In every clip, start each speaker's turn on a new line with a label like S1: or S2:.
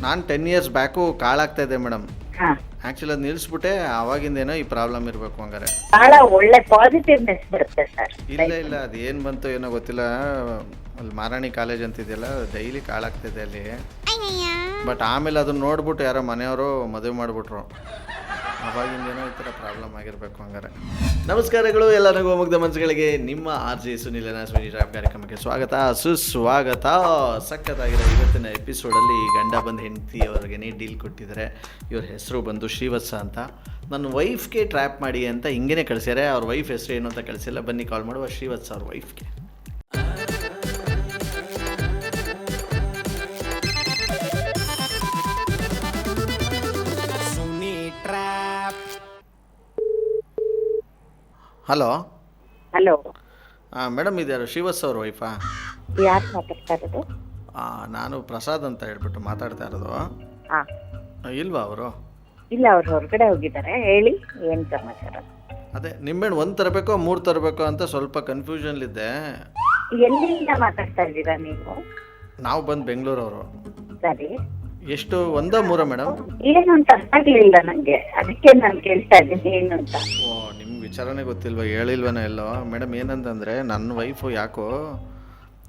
S1: ನಾನು ten years back ಕಾಳಾಗ್ತಾ ಇದೆ madam
S2: ಹಾ.
S1: ಆ್ಯಕ್ಚುಲಿ ಅದು ನಿಲ್ಲಿಸ್ಬಿಟ್ಟೆ ಅವಾಗಿಂದೇನೋ ಈ ಪ್ರಾಬ್ಲಮ್ ಇರಬೇಕು ಹಂಗಾರೆ.
S2: ಬಹಳ ಒಳ್ಳೆ ಪಾಸಿಟಿವ್ನೆಸ್ ಬರುತ್ತೆ ಸರ್
S1: ಇಲ್ಲ ಇಲ್ಲ ಅದು ಏನು ಬಂತು ಏನೋ ಗೊತ್ತಿಲ್ಲ. ಅಲ್ಲಿ ಮಾರಾಣಿ ಕಾಲೇಜ್ ಅಂತ ಇದೆಯಲ್ಲ ಡೈಲಿ ಕಾಳಾಗ್ತಿದೆ ಅಲ್ಲಿ. ಬಟ್ ಆಮೇಲೆ ಅದನ್ನ ನೋಡ್ಬಿಟ್ಟು ಯಾರೋ ಮನೆಯವರು ಮದುವೆ ಮಾಡಿಬಿಟ್ರು. ಅವಾಗಿಂದೇನೋ ಈ ಥರ ಪ್ರಾಬ್ಲಮ್ ಆಗಿರಬೇಕು ಹಂಗಾರೆ. ನಮಸ್ಕಾರಗಳು ಎಲ್ಲ ನಗು ಮುಗ್ಧ ಮನಸ್ಸುಗಳಿಗೆ. ನಿಮ್ಮ ಆರ್ ಜೆ ಸುನಿಲನ ಸುನಿ ರಾಪ್ ಕಾರ್ಯಕ್ರಮಕ್ಕೆ ಸ್ವಾಗತ. ಸುಸ್ವಾಗತ. ಸಖತ್ತಾಗಿರೋ ಇವತ್ತಿನ ಎಪಿಸೋಡಲ್ಲಿ ಗಂಡ ಬಂದು ಹೆಂಡತಿಯವರಿಗೆ ಡೀಲ್ ಕೊಟ್ಟಿದ್ದಾರೆ. ಇವ್ರ ಹೆಸರು ಬಂದು ಶ್ರೀವತ್ಸ ಅಂತ. ನನ್ನ ವೈಫ್ಗೆ ಟ್ರ್ಯಾಪ್ ಮಾಡಿ ಅಂತ ಹಿಂಗೇನೆ ಕಳಿಸ್ಯಾರೆ. ಅವ್ರ ವೈಫ್ ಹೆಸರು ಏನು ಅಂತ ಕಳಿಸಿಲ್ಲ. ಬನ್ನಿ ಕಾಲ್ ಮಾಡುವ ಶ್ರೀವತ್ಸ ಅವ್ರ ವೈಫ್ಗೆ ಹಲೋ.
S2: ಹಲೋ.
S1: ಮೇಡಮ್ ಇದ್ಯಾರು? ಶ್ರೀವತ್ಸ ಅವ್ರ ವೈಫಾ
S2: ಯಾರು ಮಾತಾಡ್ತಾ ಇರೋದು?
S1: ಆ, ನಾನು ಪ್ರಸಾದ್ ಅಂತ ಹೇಳ್ಬಿಟ್ಟು ಮಾತಾಡ್ತಾ ಇರೋದು.
S2: ಹಾ.
S1: ಆ, ಇಲ್ವಾ ಅವರು?
S2: ಇಲ್ಲ ಅವ್ರು ಹೊರಗಡೆ ಹೋಗಿದ್ದಾರೆ. ಹೇಳಿ ಏನ್ ಸಮಾಚಾರ?
S1: ಅದೇ ನಿಂಬೆಹಣ್ಣು ಒಂದು ತರಬೇಕೋ ಮೂರು ತರಬೇಕೋ ಅಂತ ಸ್ವಲ್ಪ ಕನ್ಫ್ಯೂಷನ್ಲಿದ್ದೆ
S2: ಎಲ್ಲಿಂದ ಮಾತಾಡ್ತಾ ಇದ್ದೀರಾ ನೀವು?
S1: ನಾವು ಬಂದು ಬೆಂಗಳೂರವರು.
S2: ಸರಿ.
S1: ಎಷ್ಟು ಒಂದ ಮೂರ ಮೇಡಮ್?
S2: ಏನು ಅಂತ ಅರ್ಥ ಆಗ್ಲಿಲ್ಲ ನಂಗೆ. ಅದಕ್ಕೆ ನಾನು ಕೇಳ್ತಾ ಇದ್ದೀನಿ ಏನು ಅಂತ.
S1: ಓ ವಿಚಾರನೇ ಗೊತ್ತಿಲ್ವ? ಹೇಳಿಲ್ವನ ಎಲ್ಲೋ? ಮೇಡಮ್, ಏನಂತಂದರೆ ನನ್ನ ವೈಫು ಯಾಕೋ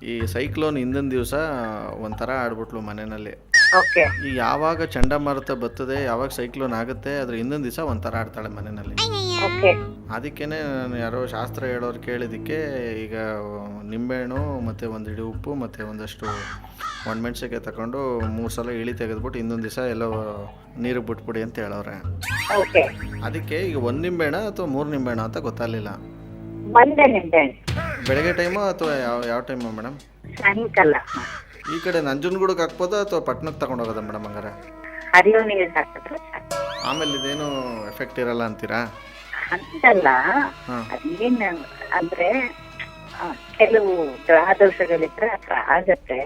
S1: ಈ ಸೈಕ್ಲೋನ್ ಹಿಂದಿನ ದಿವಸ ಒಂಥರ ಆಡ್ಬಿಟ್ಲು ಮನೆಯಲ್ಲಿ.
S2: ಓಕೆ
S1: ಈ ಯಾವಾಗ ಚಂಡಮಾರುತ ಬರ್ತದೆ ಯಾವಾಗ ಸೈಕ್ಲೋನ್ ಆಗುತ್ತೆ ಅದ್ರ ಇನ್ನೊಂದ್ ದಿವಸ ಒಂಥರ ಆಡ್ತಾಳೆ ಮನೆಯಲ್ಲಿ.
S2: ಓಕೆ
S1: ಅದಕ್ಕೇನೆ ನಾನು ಯಾರೋ ಶಾಸ್ತ್ರ ಹೇಳೋರು ಕೇಳಿದಕ್ಕೆ ಈಗ ನಿಂಬೆಹಣ್ಣು ಮತ್ತೆ ಒಂದು ಹಿಡಿ ಉಪ್ಪು ಮತ್ತೆ ಒಂದಷ್ಟು ಒಣಮೆಣ್ಸಿಕಾಯಿ ತಗೊಂಡು ಮೂರು ಸಲ ಇಳಿ ತೆಗೆದ್ಬಿಟ್ಟು ಇನ್ನೊಂದ್ ದಿವಸ ಎಲ್ಲೋ ನೀರು ಬಿಟ್ಬಿಡಿ ಅಂತ ಹೇಳೋರೆ.
S2: ಓಕೆ
S1: ಅದಕ್ಕೆ ಈಗ ಒಂದು ನಿಂಬೆಹಣ್ಣ ಅಥವಾ ಮೂರು ನಿಂಬೆಹಣ್ಣು ಅಂತ ಗೊತ್ತಾಗಲಿಲ್ಲ.
S2: ಒಂದೇ
S1: ಬೆಳಗ್ಗೆ ಟೈಮು ಅಥವಾ ಯಾವ ಯಾವ ಟೈಮು ಮೇಡಮ್
S2: ಸಾಯಂಕಾಲ.
S1: ಈ ಕಡೆ ನಂಜನಗೂಡಕ್ಕೆ ಹಾಕ್ಬೋದ ಅಥವಾ ಪಟ್ಟಣಕ್ಕೆ ತಗೊಂಡು ಹೋಗೋದಾ ಮೇಡಮ್ ಹಂಗಾರೆ?
S2: ಹರಿಯೋ ನೀರು ಹಾಕಿದ್ರೆ ಸಾಕು.
S1: ಆಮೇಲೆ ಇದೇನು ಎಫೆಕ್ಟ್ ಇರಲ್ಲ ಅಂತೀರಾ?
S2: ಅಂತಲ್ಲ
S1: ಹಾಂ.
S2: ಅದೇನ್ ಅಂದ್ರೆ ಆ, ಕೆಲವು ಗ್ರಹದೋಷಗಳಿದ್ರೆ ಹತ್ರ ಆಗತ್ತೆ.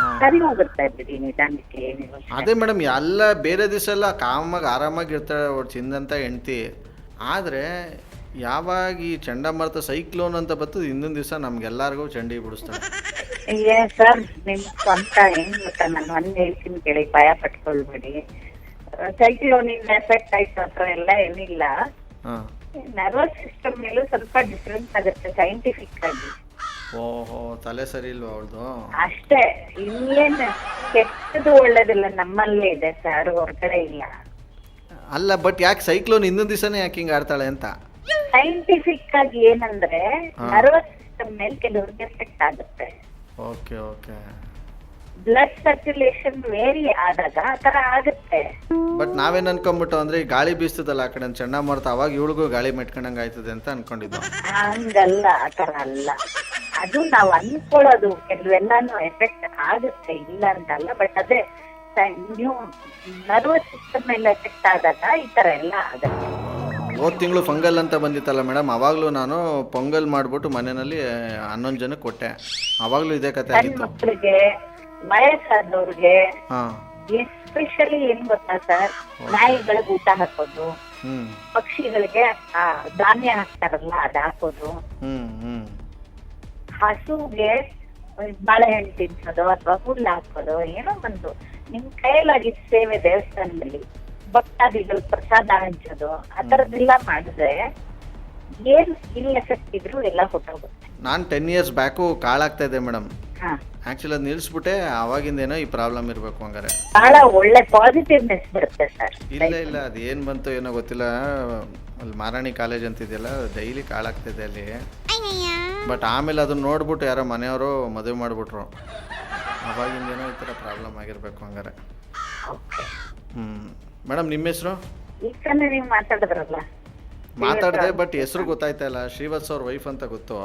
S1: ಹಾಂ.
S2: ಸರಿ ಹೋಗುತ್ತೆ ಬಿಡಿ ನಿಧಾನಕ್ಕೆ ಏನಿಲ್ಲ.
S1: ಅದೇ ಮೇಡಮ್ ಎಲ್ಲ ಬೇರೆ ದಿವಸ ಎಲ್ಲ ಕಾಮಾಗಿ ಆರಾಮಾಗಿ ಇರ್ತಾಳೆ ಅವ್ರು ಚಿಂದಂತ ಹೆಂಡ್ತಿ. ಆದ್ರೆ ಯಾವಾಗ ಈ ಚಂಡಮಾರುತ ಸೈಕ್ಲೋನ್ ಅಂತ ಬರ್ತದೆ ಇನ್ನೊಂದು ದಿವಸ ನಮ್ಗೆಲ್ಲರಿಗೂ ಚಂಡಿ ಬಿಡಿಸ್ತಾಳೆ
S2: ಏ ಸರ್ ನಿಮ್ ಸ್ವಂತ ಏನ್ ಗೊತ್ತಾ? ನಾನು ಒಂದ್ ಹೇಳ್ತೀನಿ ಕೇಳಿ ಭಯ ಪಟ್ಕೊಳ್ಬೇಡಿ. ಸೈಕ್ಲೋನಿಂದ ಎಫೆಕ್ಟ್ ಆಯ್ತು ಅಥವಾ ಎಲ್ಲ ಏನಿಲ್ಲ.
S1: ಹಾಂ.
S2: ನರ್ವಸ್ ಸಿಸ್ಟಮ್ ಮೇಲೂ ಸ್ವಲ್ಪ ಡಿಫ್ರೆನ್ಸ್ ಆಗುತ್ತೆ ಸೈಂಟಿಫಿಕ್ ಆಗಿ.
S1: ಓಹೋ ತಲೆ ಸರಿ ಇಲ್ವಾ ಅವಳದು?
S2: ಅಷ್ಟೇ ಇನ್ನೇನ್ ಕೆಟ್ಟದು ಒಳ್ಳೇದಿಲ್ಲ ನಮ್ಮಲ್ಲೇ ಇದೆ ಸರ್ ಹೊರಗಡೆ ಇಲ್ಲ.
S1: ಅಲ್ಲ ಬಟ್ ಯಾಕೆ ಸೈಕ್ಲೋನ್ ಇನ್ನೊಂದು ದಿವಸನೇ ಯಾಕೆ ಹಿಂಗೆ ಆಡ್ತಾಳೆ ಅಂತ?
S2: ಸೈಂಟಿಫಿಕ್ ಆಗಿ ಏನಂದ್ರೆ
S1: ಹಾ.
S2: ನರ್ವಸ್ ಸಿಸ್ಟಮ್ ಮೇಲೆ ಕೆಲವ್ರಿಗೆ ಎಫೆಕ್ಟ್ ಆಗುತ್ತೆ.
S1: Okay okay
S2: blood circulation vary ಆದಾಗ ಆ ತರ ಆಗುತ್ತೆ.
S1: ಬಟ್ ನಾವೇನ್ ಅನ್ಕೊಂಡ್ಬಿಟ್ಟು ಅಂದ್ರೆ ಈ ಗಾಳಿ ಬೀಸ್ತದಲ್ಲ ಆ ಕಡೆ ಚಂಡಮಾರುತ ಅವಾಗ ಇವಳಿಗೂ ಗಾಳಿ ಮೆಟ್ಕೊಂಡಂಗೆ ಆಯ್ತದೆ ಅಂತ ಅನ್ಕೊಂಡಿದ್ದು.
S2: ಹಂಗಲ್ಲ ಆ ತರ ಅಲ್ಲ. ಅದು ನಾವ್ ಅನ್ಕೊಳ್ಳೋದು ಕೆಲವೆಲ್ಲಾನು ಎಫೆಕ್ಟ್ ಆಗುತ್ತೆ ಇಲ್ಲ ಅಂತಲ್ಲ ಬಟ್ ಅದೇ ನೀವು ನರ್ವಸ್ ಸಿಸ್ಟಮ್ ಮೇಲೆ ಎಫೆಕ್ಟ್ ಆದಾಗ ಈ ತರ ಎಲ್ಲ ಆಗುತ್ತೆ.
S1: ಹೋದ ತಿಂಗಳು ಫಂಗಲ್ ಅಂತ ಬಂದಿತ್ತಲ್ಲ ಮೇಡಮ್ ಅವಾಗಲೂ ನಾನು ಪೊಂಗಲ್ ಮಾಡಿಬಿಟ್ಟು ಮನೆಯಲ್ಲಿ ಹನ್ನೊಂದು ಜನಕ್ಕೆ ಕೊಟ್ಟೆ. ಅವಾಗಲೂ ಇದೇ ಕತೆ
S2: ಸಣ್ಣ
S1: ಆಗಿತ್ತು.
S2: ಮಕ್ಕಳಿಗೆ ವಯಸ್ಸಾದವ್ರಿಗೆ
S1: ಹಾಂ.
S2: ಎಸ್ಪೆಷಲಿ ಏನ್ ಗೊತ್ತಾ ಸರ್ ನಾಯಿಗಳಿಗೆ ಊಟ ಹಾಕೋದು
S1: ಹ್ಞೂ
S2: ಪಕ್ಷಿಗಳಿಗೆ ಆ ಧಾನ್ಯ ಹಾಕ್ತಾರಲ್ಲ ಅದ್ ಹಾಕೋದು.
S1: ಹ್ಞೂ ಹ್ಞೂ
S2: ಹಸುಗೆ ಬಾಳೆಹಣ್ಣು ತಿನ್ಸೋದು ಅಥವಾ ಹುಲ್ಲು ಹಾಕೋದು ಏನೋ ಒಂದು. ನಿಮ್ ಕೈಯಲ್ಲಾಗಿದ್ದ ಸೇವೆ ದೇವಸ್ಥಾನದಲ್ಲಿ. ಭಕ್ತಾದಿಗಳು ಪ್ರಸಾದ ಹಂಚೋದು ಆ ತರದ್ದೆಲ್ಲ ಮಾಡಿದ್ರೆ ಏನ್ ಸ್ಕಿನ್ ಎಫೆಕ್ಟ್ ಇದ್ರು ಎಲ್ಲ ಹೊಟ್ಟೋಗುತ್ತೆ
S1: ನಾನು ಟೆನ್ ಇಯರ್ಸ್ ಬ್ಯಾಕು ಕಾಳಾಗ್ತಾ ಇದೆ ಮೇಡಮ್
S2: ಹಾ.
S1: ಆ್ಯಕ್ಚುಲಿ ಅದು ನಿಲ್ಲಿಸ್ಬಿಟ್ಟೆ ಆವಾಗಿಂದೇನೋ ಈ ಪ್ರಾಬ್ಲಮ್ ಇರಬೇಕು ಹಂಗಾರೆ.
S2: ಬಹಳ ಒಳ್ಳೆ ಪಾಸಿಟಿವ್ನೆಸ್ ಬರುತ್ತೆ ಸರ್
S1: ಇಲ್ಲ ಇಲ್ಲ ಅದು ಏನು ಬಂತು ಏನೋ ಗೊತ್ತಿಲ್ಲ. ಅಲ್ಲಿ ಮಾರಾಣಿ ಕಾಲೇಜ್ ಅಂತ ಇದೆಯಲ್ಲ ಡೈಲಿ ಕಾಳಾಗ್ತಿದೆ ಅಲ್ಲಿ. ಬಟ್ ಆಮೇಲೆ ಅದನ್ನ ನೋಡ್ಬಿಟ್ಟು ಯಾರೋ ಮನೆಯವರು ಮದುವೆ ಮಾಡಿಬಿಟ್ರು. ಅವಾಗಿಂದೇನೋ ಈ ಥರ ಪ್ರಾಬ್ಲಮ್ ಆಗಿರಬೇಕು ಹಂಗಾರೆ. ಹ್ಞೂ ಮೇಡಮ್ ನಿಮ್ಮ ಹೆಸರು?
S2: ಈಗ ನೀವು ಮಾತಾಡಿದ್ರಲ್ಲ.
S1: ಮಾತಾಡಿದೆ ಬಟ್ ಹೆಸರು ಗೊತ್ತಾಯ್ತಾ ಇಲ್ಲ. ಶ್ರೀವತ್ಸ ಅವ್ರ ವೈಫ್ ಅಂತ ಗೊತ್ತು.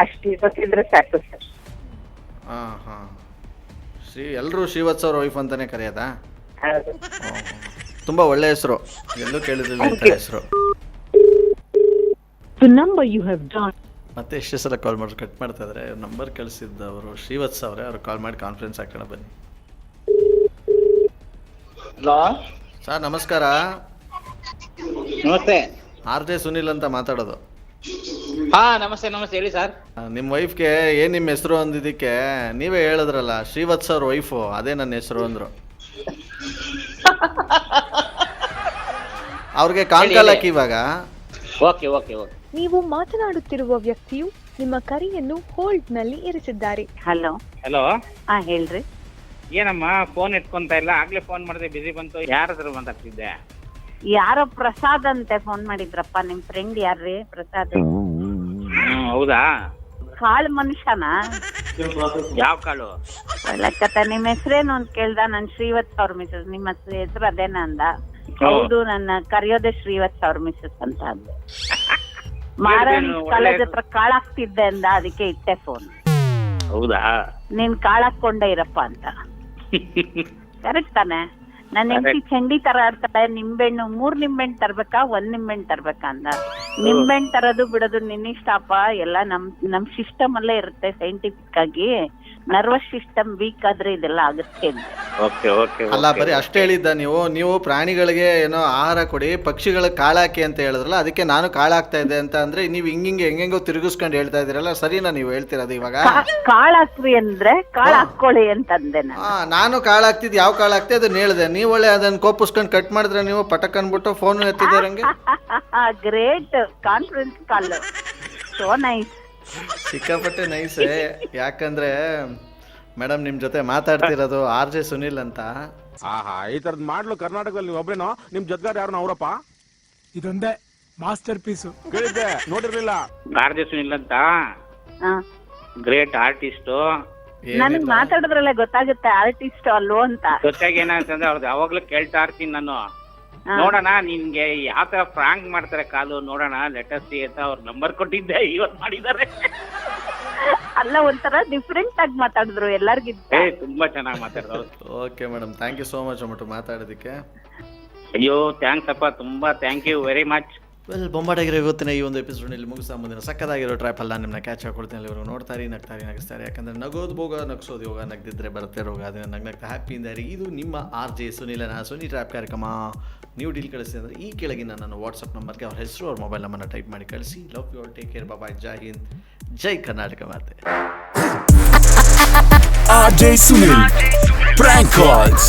S2: ಅಷ್ಟು ಗೊತ್ತಿದ್ರೆ ಸಾಕು ಸರ್.
S1: ಹಾಂ ಹಾಂ. ಶ್ರೀ ಎಲ್ಲರೂ ಶ್ರೀವತ್ಸ ಅವ್ರ ವೈಫ್ ಅಂತಾನೆ ಕರೆಯೋದಾ?
S2: ಹೌದು.
S1: ತುಂಬ ಒಳ್ಳೆ ಹೆಸರು. ಎಲ್ಲೂ ಕೇಳಿದಿಲ್ಲ ಇಂಥ ಹೆಸರು.
S3: The number you have dialed.
S1: ಮತ್ತೆ ಎಷ್ಟೇ ಸಲ ಕಾಲ್ ಮಾಡಿ ಕಟ್ ಮಾಡ್ತಾ ಇದ್ರೆ? ನಂಬರ್ ಕಳಿಸಿದ್ದವರು ಶ್ರೀವತ್ಸ ಅವರೇ ಅವ್ರು ಕಾಲ್ ಮಾಡಿ ಕಾನ್ಫರೆನ್ಸ್ ಹಾಕೋಣ ಬನ್ನಿ.
S4: ಹಲೋ
S1: ಸರ್ ನಮಸ್ಕಾರ.
S4: ನಮಸ್ತೆ.
S1: ಆರ್ ಜೆ ಸುನಿಲ್ ಅಂತ ಮಾತಾಡೋದು.
S4: ಹಾ ನಮಸ್ತೆ ನಮಸ್ತೆ ಹೇಳಿ ಸರ್.
S1: ನಿಮ್ಮ ವೈಫ್ಗೆ ಏನ್ ನಿಮ್ಮ ಹೆಸರು ಅಂದಿದ್ದಕ್ಕೆ ನೀವೇ ಹೇಳಿದ್ರಲ್ಲ ಶ್ರೀವತ್ ಸರ್ ವೈಫ್ ಅದೇ ನನ್ನ ಹೆಸರು ಅಂದ್ರು. ಅವ್ರಿಗೆ ಹಾಕಿ ಇವಾಗ?
S4: Okay okay okay.
S3: ನೀವು ಮಾತನಾಡುತ್ತಿರುವ ವ್ಯಕ್ತಿಯು ನಿಮ್ಮ ಕರೆಯನ್ನು ಹೋಲ್ಡ್ನಲ್ಲಿ ಇರಿಸಿದ್ದಾರೆ.
S5: ಹಲೋ
S4: ಹಲೋ
S5: ಹಾ ಹೇಳ್ರಿ.
S4: ಏನಮ್ಮ ಫೋನ್ ಎತ್ಕೊಂತ ಇಲ್ಲ ಆಗ್ಲೇ ಫೋನ್ ಮಾಡಿದೆ ಬಿಸಿ ಬಂತು ಯಾರ ಹತ್ರ ಮಾತಾಡ್ತಿದ್ದೆ?
S5: ಯಾರೋ ಪ್ರಸಾದ್ ಅಂತೆ ಫೋನ್ ಮಾಡಿದ್ರಪ್ಪ ನಿಮ್ ಫ್ರೆಂಡ್ ಯಾರ್ರಿ? ಪ್ರಸಾದ್.
S4: ಹ್ಮ್ ಹೌದಾ?
S5: ಕಾಳು ಮನುಷ್ಯನ?
S4: ಯಾವ ಕಾಳು?
S5: ಲೆಕ್ಕತ್ತ ನಿಮ್ ಹೆಸರೇನು ಅಂತ ಕೇಳ್ದ? ನನ್ ಶ್ರೀವತ್ ಅವ್ರ ಮಿಸಸ್ ನಿಮ್ಮ ಹೆಸರು ಅದೇನ ಅಂದ? ಹೌದು. ನನ್ನ ಕರೆಯೋದೆ ಶ್ರೀವತ್ ಅವ್ರ ಮಿಸಸ್ ಅಂತ ಅಂದೆ. ಮಾರಾಣಿ ಕಾಲೇಜ್ ಹತ್ರ ಕಾಳಾಕ್ತಿದ್ದೆ ಅಂದ ಅದಕ್ಕೆ ಇಟ್ಟೆ ಫೋನ್
S4: ಹೌದಾ?
S5: ನೀನ್ ಕಾಳಾಕೊಂಡೆ ಇರಪ್ಪ ಅಂತ. ಕರೆಕ್ಟ್ ತಾನೆ. ನನ್ನ ಹೆಂಡತಿ ಚಂಡಿ ತರ ಆಡ್ತಾಳೆ ನಿಂಬೆಹಣ್ಣು ಮೂರ್ ನಿಂಬೆಹಣ್ಣು ತರ್ಬೇಕಾ ಒಂದ್ ನಿಂಬೆಹಣ್ಣು ತರ್ಬೇಕಾ ಅಂದ. ನಿಂಬೆಹಣ್ಣು ತರೋದು ಬಿಡೋದು ನಿನ್ನಿಷ್ಟಪ್ಪ ಎಲ್ಲ ನಮ್ ನಮ್ ಸಿಸ್ಟಮ್ ಅಲ್ಲೇ ಇರುತ್ತೆ ಸೈಂಟಿಫಿಕ್ ಆಗಿ. ನರ್ವಸ್ ಸಿಸ್ಟಮ್ ವೀಕ್ ಆದ್ರೆ ಇದೆಲ್ಲ ಆಗುತ್ತೆ ಅಂದೆ.
S4: ಓಕೆ ಓಕೆ
S1: ಅಲ್ಲ ಬರೀ ಅಷ್ಟೇ ಹೇಳಿದ್ದ ನೀವು. ನೀವು ಪ್ರಾಣಿಗಳಿಗೆ ಏನೋ ಆಹಾರ ಕೊಡಿ ಪಕ್ಷಿಗಳಿಗೆ ಕಾಳಾಕಿ ಅಂತ ಹೇಳಿದ್ರಲ್ಲ ಅದಕ್ಕೆ ನಾನು ಕಾಳಾಗ್ತಾ ಇದ್ದೆ ಅಂತ ಅಂದ್ರೆ ನೀವು ಹಿಂಗಿಂಗೆ ಹೆಂಗೆಂಗೋ ತಿರುಗಿಸ್ಕೊಂಡು ಹೇಳ್ತಾ ಇದ್ದೀರಲ್ಲ ಸರಿನಾ ನೀವು ಹೇಳ್ತಿರೋದು ಇವಾಗ?
S5: ಕಾಳಾಕ್ರಿ ಅಂದ್ರೆ ಕಾಳ್ ಹಾಕೊಳ್ಳಿ ಅಂತಂದೆ ನಾನು.
S1: ಆ, ನಾನು ಕಾಳಾಗ್ತಿದ್ ಯಾವ ಕಾಳಾಗ್ತಿ ಅದನ್ನ ಹೇಳಿದೆ. ನೀವು ಒಳ್ಳೆ ಅದನ್ನ ಕೋಪಿಸ್ಕೊಂಡು ಕಟ್ ಮಾಡಿದ್ರೆ ನೀವು ಪಟಕ್ ಅನ್ಬಿಟ್ಟು phone ಎತ್ತಿದಾರಂಗೆ
S5: great confidence call so nice
S1: ಸಿಕ್ಕಾಪಟ್ಟೆ ನೈಸ್ ಯಾಕಂದ್ರೆ ಮೇಡಮ್ ನಿಮ್ ಜೊತೆ ಮಾತಾಡ್ತಿರೋದು ಆರ್ ಜೆ ಸುನಿಲ್ ಅಂತ.
S6: ಆಹಾ ಈ ತರದ್ ಮಾಡ್ಲು ಕರ್ನಾಟಕದಲ್ಲಿ ನೀವು ಒಬ್ರೇನೋ? ನಿಮ್ ಜೊತೆಗಾರ ಯಾರು ಅವರಪ್ಪ?
S7: ಇದೊಂದೇ ಮಾಸ್ಟರ್ ಪೀಸು
S6: ಕೇಳಿದ್ದೆ ನೋಡಿರ್ಲಿಲ್ಲ.
S4: ಆರ್ಜೆ ಸುನಿಲ್ ಅಂತ.
S5: ಆ,
S4: ಗ್ರೇಟ್ ಆರ್ಟಿಸ್ಟ್
S5: ನನಗ್ ಮಾತಾಡಿದ್ರಲ್ಲೇ ಗೊತ್ತಾಗುತ್ತೆ ಆರ್ಟಿಸ್ಟ್ ಅಲ್ವೋ ಅಂತ.
S4: ಜೊತೆಗೆ ಏನಂತಂದ್ರೆ ಅವ್ರದ್ದು ಯಾವಾಗ್ಲೂ ಕೇಳ್ತಾ ಇರ್ತೀನಿ ನಾನು. ನೋಡೋಣ ನಿನ್ಗೆ ಯಾವ ತರ ಫ್ರಾಂಕ್ ಮಾಡ್ತಾರೆ ಕಾಲು ನೋಡೋಣ ಲೆಟರ್ ಸಿ ಅಂತ ಅವ್ರ ನಂಬರ್ ಕೊಟ್ಟಿದ್ದೆ ಇವತ್ ಮಾಡಿದ್ದಾರೆ.
S5: ಅಲ್ಲ ಒಂಥರ ಡಿಫ್ರೆಂಟ್ ಆಗಿ ಮಾತಾಡಿದ್ರು ಎಲ್ಲರಿಗಿಂತ.
S4: ಏ ತುಂಬಾ ಚೆನ್ನಾಗಿ ಮಾತಾಡಿದ್ರು
S1: okay madam thank you so much ಅಂದ್ಬಿಟ್ಟು ಮಾತಾಡೋದಕ್ಕೆ.
S4: ಅಯ್ಯೋ ಥ್ಯಾಂಕ್ಸ್ ಅಪ್ಪ. ತುಂಬಾ thank you very much
S1: well ಬೊಂಬಾಟಾಗಿರೋ ಇವತ್ತಿನ ಈ ಒಂದು ಎಪಿಸೋಡ್ನಲ್ಲಿ ಮುಗಿಸ್ತಾ ಮುಂದಿನ ಸಕ್ಕದಾಗಿರೋ ಅಲ್ಲ ನಿಮ್ಮನ್ನ ಕ್ಯಾಚ್ ಹಾಕೊಳ್ತೀನಿ ಇವರು ನೋಡ್ತಾರೆ ನಗ್ತಾರೆ ನಗಿಸ್ತಾರೆ ಯಾಕಂದರೆ ನಗೋದು ಭೋಗ, ನಗಿಸೋದು ಯೋಗ, ನಗ್ದಿದ್ರೆ ಬರುತ್ತೆ ರೋಗ. ಅದನ್ನು ನಗ್ ನಗ್ತಾ ಹ್ಯಾಪಿಯಿಂದ ಇದು ನಿಮ್ಮ ಆರ್ ಜೆ ಸುನಿಲನ ಸುನಿ ಟ್ರ್ಯಾಪ್ ಕಾರ್ಯಕ್ರಮ. ನೀವು ಡೀಲ್ ಕಳಿಸಿ ಅಂದರೆ ಈ ಕೆಳಗಿನ ನನ್ನ ವಾಟ್ಸಪ್ ನಂಬರ್ಗೆ ಅವ್ರ ಹೆಸರು, ಅವ್ರ ಮೊಬೈಲ್ ನಂಬರ್ನ ಟೈಪ್ ಮಾಡಿ ಕಳಿಸಿ. Love you all take care bye ಜೈ ಹಿಂದ್ ಜೈ ಕರ್ನಾಟಕ ಮಾತೆ
S8: R J Sunil, Prank calls.